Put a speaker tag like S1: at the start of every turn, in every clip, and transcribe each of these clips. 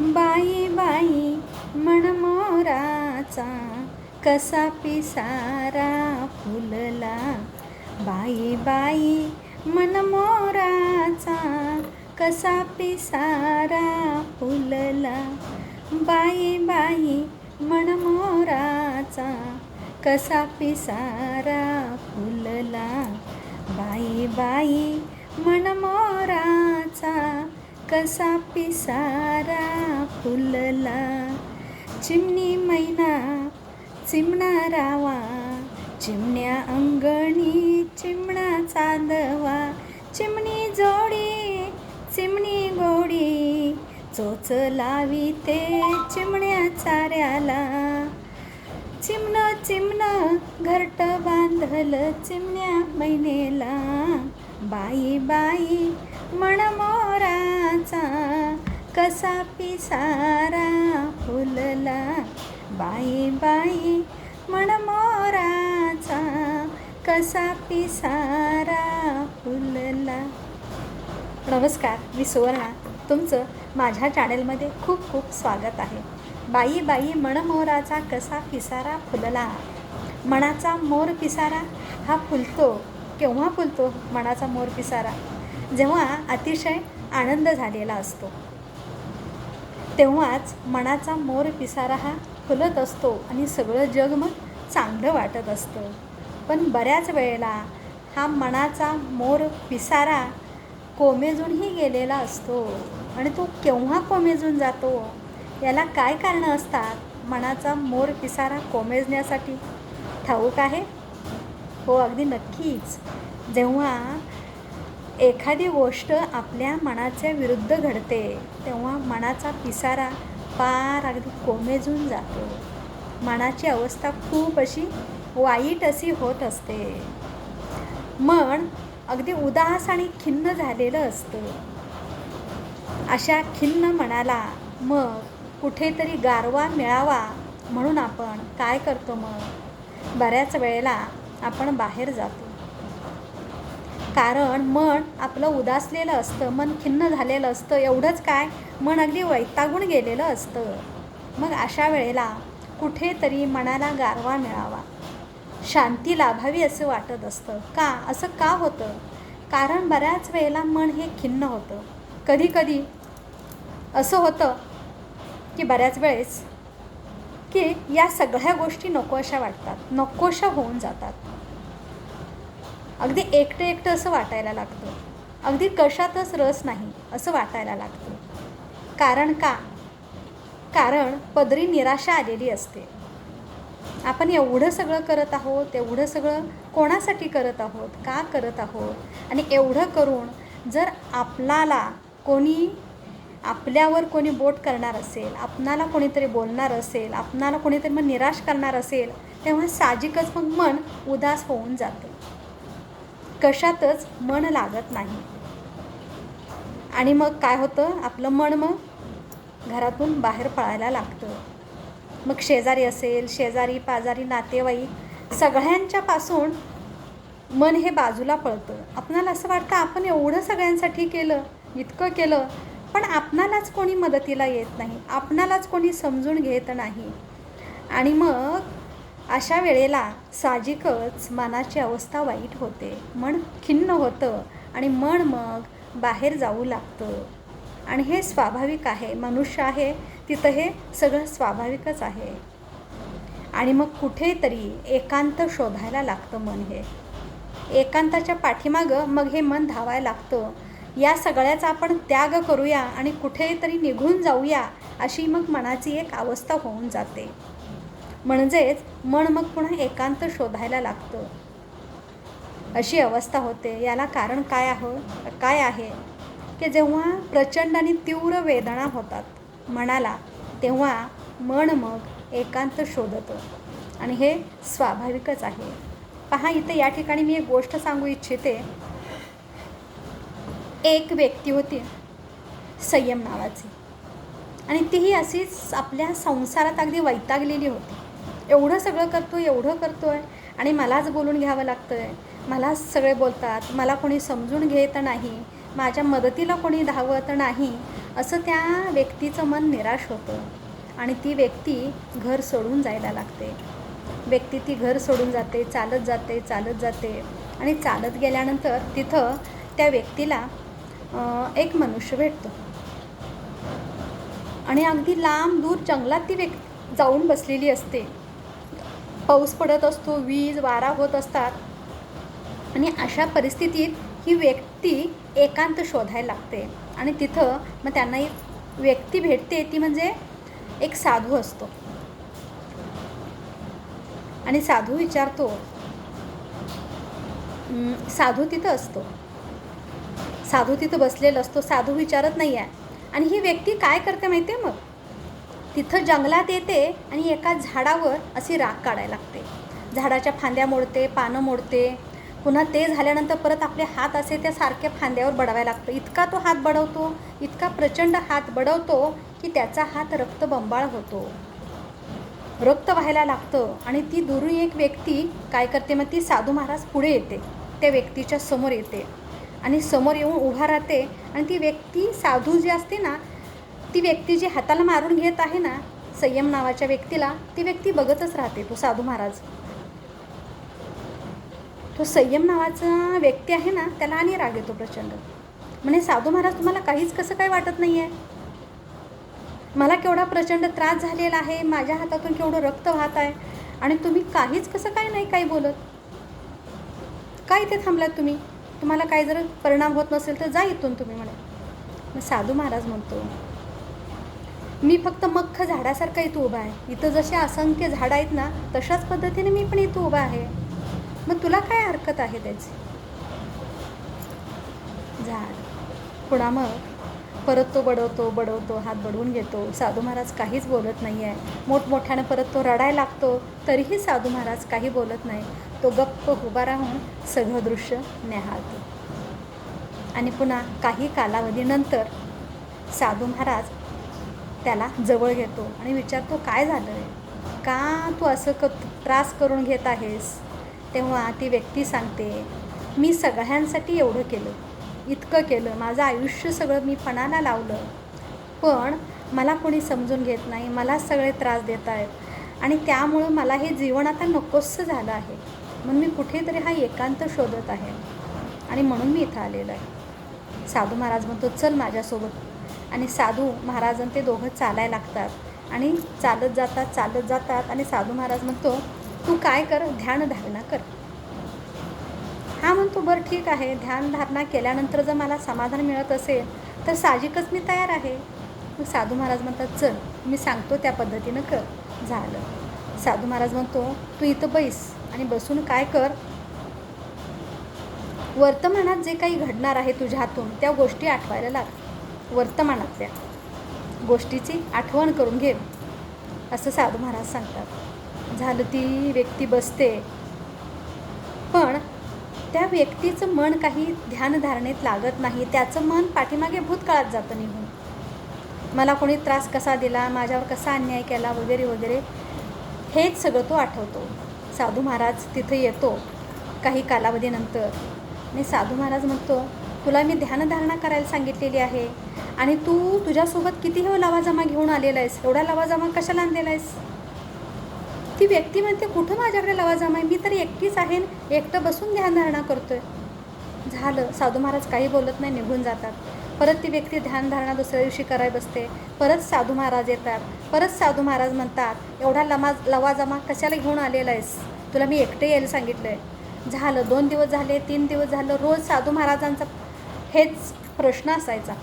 S1: बाई बाई मनमोराचा कसा पिसारा फुलला. बाई बाई मनमोराचा कसा पिसारा फुलला. बाई बाई मनमोराचा कसा पिसारा फुलला. बाई बाई मनमोराचा कसा पिसारा फुलला. चिमणी मैना चिमणारावा चिमण्या अंगणी चिमणा चांदवा. चिमणी जोडी चिमणी गोडी. चोच लावी ते चिमण्या चाऱ्याला. चिमणं चिमणं घरट बांधलं चिमण्या मैनेला. बाई बाई मणमोराचा कसा पिसारा फुलला. बाई बाई मणमोराचा कसा पिसारा फुलला. नमस्कार मी सुवर्णा. तुमचं माझ्या चॅनलमध्ये खूप खूप स्वागत आहे. बाई बाई मणमोराचा कसा पिसारा फुलला. मनाचा मोर पिसारा हा फुलतो. केव्हा फुलतो मनाचा मोर पिसारा? जेव्हा अतिशय आनंद झालेला असतो. तेव्हाच मनाचा मोर पिसारा हा फुलत असतो आणि सगळं जग मग चांगलं वाटत असतं. पण बऱ्याच वेळेला हा मनाचा मोर पिसारा कोमेजूनही गेलेला असतो आणि तो केव्हा कोमेजून जातो? याला काय कारणं असतात? मनाचा मोर पिसारा कोमेजण्यासाठी ठाऊक आहे? हो अगदी नक्कीच. जेव्हा एखादी गोष्ट आपल्या मनाच्या विरुद्ध घडते तेव्हा मनाचा पिसारा पार अगदी कोमेजून जातो. मनाची अवस्था खूप अशी वाईट अशी होत असते. मन अगदी उदास आणि खिन्न झालेलं असतं. अशा खिन्न मनाला मग कुठेतरी गारवा मिळावा म्हणून आपण काय करतो मग? बऱ्याच वेळेला आपण बाहेर जातो. कारण मन आपलं उदासलेलं असतं मन खिन्न झालेलं असतं एवढंच काय? मन अगदी वैतागून गेलेलं असतं. मग अशा वेळेला कुठेतरी मनाला गारवा मिळावा. शांती लाभावी असं वाटत असतं. का? असं का होतं? कारण बऱ्याच वेळेला मन हे खिन्न होतं. कधीकधी असं होतं की बऱ्याच वेळेस की या सगळ्या गोष्टी नकोशा वाटतात नकोशा होऊन जातात. अगदी एकटं एकटं असं वाटायला लागतं. अगदी कशातच रस नाही असं वाटायला लागतं. कारण का? कारण पदरी निराशा आलेली असते. आपण एवढं सगळं करत आहोत एवढं सगळं कोणासाठी करत आहोत का करत आहोत? आणि एवढं करून जर आपल्याला कोणी आपल्यावर कोणी बोट करणार असेल आपणाला कोणीतरी बोलणार असेल आपणाला कोणीतरी मग निराश करणार असेल तेव्हा साहजिकच मग मन उदास होऊन जातं. कशातच मन लागत नाही. आणि मग काय होतं? आपलं मन मग घरातून बाहेर पळायला लागतं. मग शेजारी असेल शेजारी पाजारी नातेवाईक सगळ्यांच्यापासून मन हे बाजूला पळतं. आपणाला असं वाटतं आपण एवढं सगळ्यांसाठी केलं इतकं केलं पण आपणालाच कोणी मदतीला येत नाही. आपणालाच कोणी समजून घेत नाही. आणि मग अशा वेळेला साहजिकच मनाची अवस्था वाईट होते. मन खिन्न होतं आणि मन मग बाहेर जाऊ लागतं. आणि हे स्वाभाविक आहे. मनुष्य आहे तिथं हे सगळं स्वाभाविकच आहे. आणि मग कुठेतरी एकांत शोधायला लागतं मन हे. एकांताच्या पाठीमागं मग हे मन धावायला लागतं. या सगळ्याचा आपण त्याग करूया आणि कुठेतरी निघून जाऊया अशी मग मनाची एक अवस्था होऊन जाते. म्हणजेच मन मग पुन्हा एकांत शोधायला लागतं. अशी अवस्था होते. याला कारण काय आहो? काय आहे? की जेव्हा प्रचंड आणि तीव्र वेदना होतात मनाला तेव्हा मन मग एकांत शोधतं. आणि हे स्वाभाविकच आहे. पहा इथे या ठिकाणी मी एक गोष्ट सांगू इच्छिते. एक व्यक्ती होती संयम नावाची. आणि तीही अशीच आपल्या संसारात अगदी वैतागलेली होती. एवढं सगळं करतो एवढं करतो आहे आणि मलाच बोलून घ्यावं लागतं आहे मलाच सगळे बोलतात. मला कोणी समजून घेत नाही. माझ्या मदतीला कोणी धावत नाही. असं त्या व्यक्तीचं मन निराश होतं. आणि ती व्यक्ती घर सोडून जायला लागते. व्यक्ती ती घर सोडून जाते चालत जाते चालत जाते. आणि चालत गेल्यानंतर तिथं त्या व्यक्तीला एक मनुष्य भेटतो. आणि अगदी लांब दूर जंगलात ती व्यक्ती जाऊन बसलेली असते. पाऊस पडत असतो वीज वारा होत असतात. आणि अशा परिस्थितीत ही व्यक्ती एकांत शोधायला लागते. आणि तिथं मग त्यांना एक व्यक्ती भेटते ती म्हणजे एक साधू असतो. आणि साधू विचारतो साधू तिथं असतो. साधू तिथं बसलेला असतो साधू विचारत नाही आहे आणि ही व्यक्ती काय करते माहिती आहे मग? तिथं जंगलात येते आणि एका झाडावर अशी राख काढायला लागते. झाडाच्या फांद्या मोडते पानं मोडते. पुन्हा ते झाल्यानंतर परत आपले हात असे त्या सारख्या फांद्यावर बडवायला लागतं. इतका तो हात बडवतो इतका प्रचंड हात बडवतो की त्याचा हात रक्तबंबाळ होतो. रक्त व्हायला लागतं आणि ती दुरून एक व्यक्ती काय करते मग ती साधू महाराज पुढे येते. त्या व्यक्तीच्या समोर येते आणि समोर येऊन उभा राहते आणि ती व्यक्ती साधू जी असते ना ती व्यक्ती जी हाताला मारून घेत आहे ना संयम नावाच्या व्यक्तीला ती व्यक्ती बघतच राहते तो साधू महाराज. तो संयम नावाचा व्यक्ती आहे ना त्याला आणि राग येतो प्रचंड. म्हणे साधू महाराज तुम्हाला काहीच कसं काय वाटत नाही आहे मला केवढा प्रचंड त्रास झालेला आहे माझ्या हातातून केवढं रक्त वाहत आहे आणि तुम्ही काहीच कसं काय नाही काही बोलत? काय इथे थांबलात तुम्ही? तुम्हाला काय जर परिणाम होत नसेल तर जा इथून तुम्ही म्हणे. मग साधू महाराज म्हणतो मी फक्त मख्ख झाडासारखा इथं उभा आहे. इथं जसे असंख्य झाडं आहेत ना तशाच पद्धतीने मी पण इथं उभा आहे. मग तुला काय हरकत आहे त्याची? झाड. पुन्हा मग? परत तो बडवतो बडवतो हात बडवून घेतो. साधू महाराज काहीच बोलत नाही आहे मोठमोठ्यानं परत तो रडायला लागतो तरीही साधू महाराज काही बोलत नाही. तो गप्प उभा राहून सगळं दृश्य न्याहाळतो. आणि पुन्हा काही कालावधीनंतर साधू महाराज त्याला जवळ घेतो आणि विचारतो काय झालं आहे का तू असं क त्रास करून घेत आहेस? तेव्हा ती व्यक्ती सांगते मी सगळ्यांसाठी एवढं केलं. इतकं केलं. माझं आयुष्य सगळं मी पणाला लावलं. पण मला कोणी समजून घेत नाही. मला सगळे त्रास देत आहेत. आणि त्यामुळं मला हे जीवन आता नकोसं झालं आहे. म्हणून मी कुठेतरी हा एकांत शोधत आहे. आणि म्हणून मी इथं आलेलो आहे. साधू महाराज म्हणतो चल माझ्यासोबत आणि साधू महाराज आणि ते दोघं चालायला लागतात. आणि चालत जातात चालत जातात आणि साधू महाराज म्हणतो तू काय कर? ध्यानधारणा कर. हा म्हणतो बरं ठीक आहे. ध्यानधारणा केल्यानंतर जर मला समाधान मिळत असेल तर साहजिकच मी तयार आहे. मग साधू महाराज म्हणतात चल मी सांगतो त्या पद्धतीनं कर. झालं. साधू महाराज म्हणतो तू इथं बैस आणि बसून काय कर? वर्तमानात जे काही घडणार आहे तुझ्या हातून त्या गोष्टी आठवायला लाग. वर्तमानातल्या गोष्टीची आठवण करून घे. असं साधू महाराज सांगतात. झालं ती व्यक्ती बसते. पण त्या व्यक्तीचं मन काही ध्यानधारणेत लागत नाही. त्याचं मन पाठीमागे भूतकाळात जातं निघून मला कोणी त्रास कसा दिला माझ्यावर कसा अन्याय केला वगैरे वगैरे हेच सगळं तो आठवतो. साधू महाराज तिथं येतो काही कालावधीनंतर. आणि साधू महाराज म्हणतो तुला मी ध्यानधारणा करायला सांगितलेली आहे. आणि तू तुझ्यासोबत किती हे लवाजमा घेऊन आलेला आहेस? एवढा लवाजमा कशाला आणलेला आहेस? ती व्यक्ती म्हणते कुठं माझ्याकडे लवाजमा आहे? मी तर एकटीच आहे एकटं बसून ध्यानधारणा करतोय. झालं. साधू महाराज काही बोलत नाही निघून जातात. परत ती व्यक्ती ध्यानधारणा दुसऱ्या दिवशी करायला बसते. परत साधू महाराज येतात. परत साधू महाराज म्हणतात एवढा लमा लवाजमा कशाला घेऊन आलेला आहेस? तुला मी एकटे यायला सांगितलं आहे झालं. दोन दिवस झाले तीन दिवस झालं. रोज साधू महाराजांचा हेच प्रश्न असायचा.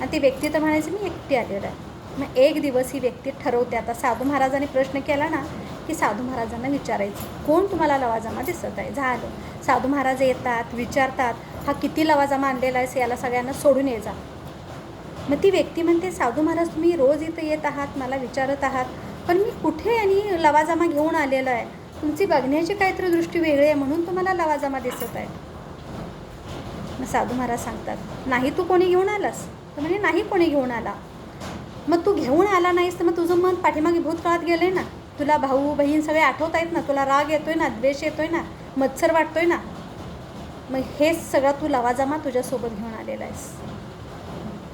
S1: आणि ती व्यक्ती तर म्हणायची मी एकटी आलेलं आहे. मग एक दिवस ही व्यक्ती ठरवते. आता साधू महाराजांनी प्रश्न केला ना की साधू महाराजांना विचारायचं कोण तुम्हाला लवाजामा दिसत आहे? झालं. साधू महाराज येतात विचारतात हा किती लवाजमा आणलेला आहे याला सगळ्यांना सोडून ये जा. मग ती व्यक्ती म्हणते साधू महाराज तुम्ही रोज इथं येत आहात मला विचारत आहात पण मी कुठे आणि लवाजामा घेऊन आलेलो आहे? तुमची बघण्याची काहीतरी दृष्टी वेगळी आहे म्हणून तुम्हाला लवाजामा दिसत आहे. मग साधू महाराज सांगतात नाही तू कोणी घेऊन आलास? तर म्हणे नाही कोणी घेऊन आला. मग तू घेऊन आला नाहीस तर मग तुझं मन पाठीमागे भूतकाळात गेलं आहे ना. तुला भाऊ बहीण सगळे आठवत आहेत ना. तुला राग येतोय ना द्वेष येतोय ना मत्सर वाटतोय ना. मग हेच सगळं तू लवाजामा तुझ्यासोबत घेऊन आलेला आहेस.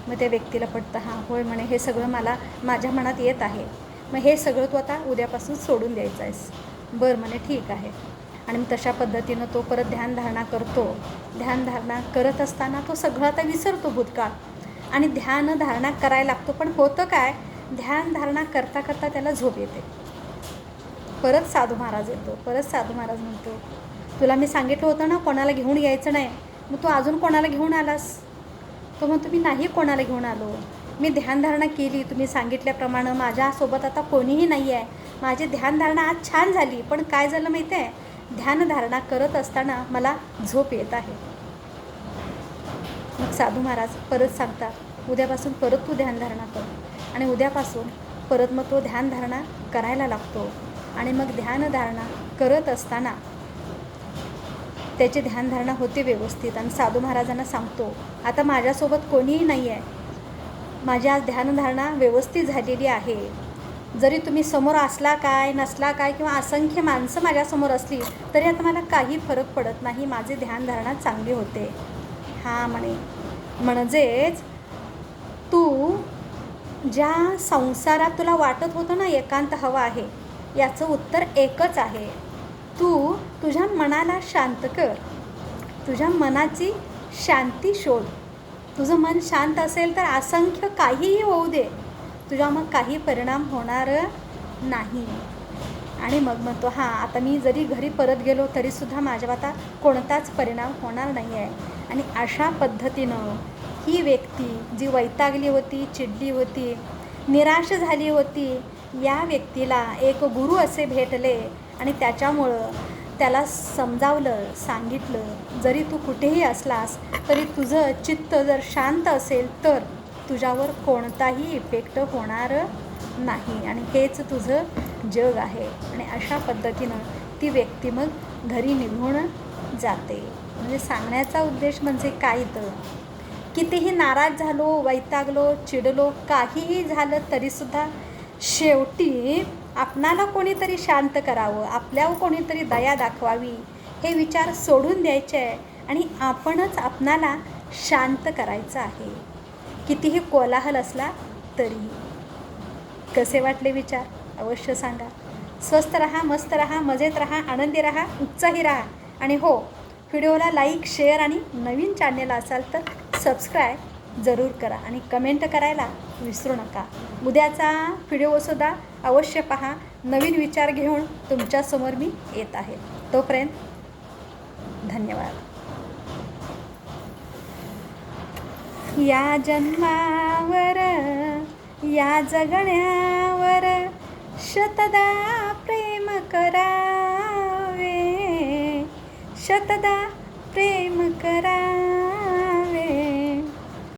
S1: मग त्या व्यक्तीला पटतं हां होय म्हणे हे सगळं मला माझ्या मनात येत आहे. मग हे सगळं तू आता उद्यापासून सोडून द्यायचं आहेस. बरं म्हणे ठीक आहे. आणि मग तशा पद्धतीनं तो परत ध्यानधारणा करतो. ध्यानधारणा करत असताना तो सगळं आता विसरतो भूतकाळ. आणि ध्यानधारणा करायला लागतो. पण होतं काय? ध्यानधारणा करता करता त्याला झोप येते. परत साधू महाराज येतो परत साधू महाराज म्हणतो तुला मी सांगितलं होतं ना कोणाला घेऊन यायचं नाही. मग तू अजून कोणाला घेऊन आलास? तो म्हणतो मी नाही कोणाला घेऊन आलो. मी ध्यानधारणा केली. तुम्ही सांगितल्याप्रमाणे माझ्यासोबत आता कोणीही नाही आहे माझी ध्यानधारणा आज छान झाली. पण काय झालं माहिती आहे ध्यानधारणा करत असताना मला झोप येत आहे. मग साधू महाराज परत सांगतात उद्यापासून परत तू ध्यानधारणा कर. आणि उद्यापासून परत मग तो ध्यानधारणा करायला लागतो. आणि मग ध्यानधारणा करत असताना त्याची ध्यानधारणा होते व्यवस्थित. आणि साधू महाराजांना सांगतो आता माझ्यासोबत कोणीही नाही आहे माझी आज ध्यानधारणा व्यवस्थित झालेली आहे. जरी तुम्ही समोर असला काय नसला काय किंवा असंख्य माणसं माझ्यासमोर असली तरी आता मला काही फरक पडत नाही. माझी ध्यानधारणा चांगली होते. हां म्हणे. म्हणजेच तू ज्या संसारात तुला वाटत होतं ना एकांत हवा आहे याचं उत्तर एकच आहे. तू तुझ्या मनाला शांत कर. तुझ्या मनाची शांती शोध. तुझं मन शांत असेल तर असंख्य काहीही होऊ दे. तुझ्या मग काही परिणाम होणार नाही. आणि मग म्हणतो हां आता मी जरी घरी परत गेलो तरीसुद्धा माझ्यावर आता कोणताच परिणाम होणार नाही आहे आणि अशा पद्धतीनं ही व्यक्ती जी वैतागली होती चिडली होती निराश झाली होती या व्यक्तीला एक गुरु असे भेटले आणि त्याच्यामुळं त्याला समजावलं सांगितलं जरी तू कुठेही असलास तरी तुझं चित्त जर शांत असेल तर तुझ्यावर कोणताही इफेक्ट होणार नाही. आणि हेच तुझं जग आहे. आणि अशा पद्धतीनं ती व्यक्ती मग घरी निघून जाते. म्हणजे सांगण्याचा उद्देश म्हणजे काय तर? कितीही नाराज झालो वैतागलो चिडलो काहीही झालं तरीसुद्धा शेवटी आपणाला कोणीतरी शांत करावं आपल्यावर कोणीतरी दया दाखवावी हे विचार सोडून द्यायचे आहे. आणि आपणच आपणाला शांत करायचं आहे. कितीही कोलाहल असला तरी. कसे वाटले विचार? अवश्य सांगा. स्वस्त रहा मस्त रहा मजेत रहा आनंदी रहा उत्साही रहा. आणि हो व्हिडिओला लाईक शेअर आणि नवीन चॅनेल असाल तर सबस्क्राईब जरूर करा आणि कमेंट करायला विसरू नका. उद्याचा व्हिडिओसुद्धा अवश्य पहा. नवीन विचार घेऊन तुमच्यासमोर मी येत आहे. तोपर्यंत धन्यवाद. या जन्मावर या जगण्यावर शतदा प्रेम करावे शतदा प्रेम करावे.